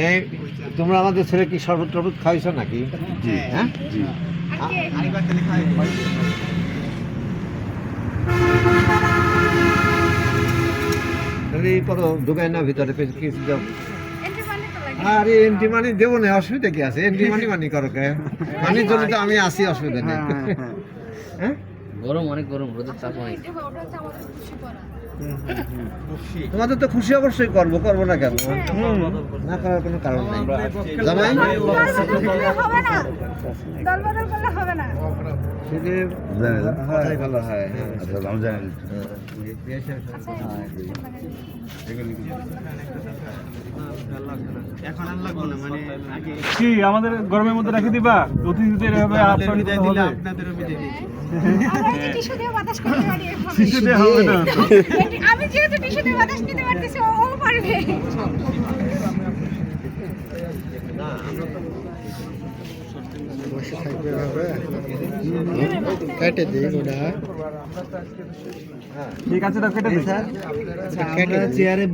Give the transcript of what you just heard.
এই তোমরা আমাদের ছেলে কি শরবত টরবত খাইছো নাকি? হ্যাঁ? এই পর ঢুকায় না ভিতরে পেজ কিছু দাও? আরে এন্টি মানি দেবো না অসুবিধা কি আছে? এন্টি মানি মানি করো কে? মানির জন্য তো আমি আসি অসুবিধা নেই। হ্যাঁ? গরম অনেক গরম রোদের তাপ অনেক তোমাদের তো খুশি অবশ্যই করব করব না কেন? না করার কোনো কারণ নেই। জামাই? হবে না। দল বদল করলে হবে না। সেটা হয় ভালো হয়। হ্যাঁ। আচ্ছা এখন আর লাগবো না মানে আগে কি আমাদের গরমের মধ্যে রেখে দিবা? অতিথিদের এভাবে আপনাদের আপ্যায়ন বিদায় দিলে হবে। আপনাদেরও বিদায় দিয়েছি আমরা টিস্যু দিয়ে বাতাস করতে পারি এভাবে। শিশুদের হবে না। আমি যেহেতু টিস্যু দিয়ে বাতাস নিতে পারতেছি ও পারবে। কেটে দিই ওটা ঠিক আছে তো কেটে দিই চেয়ারে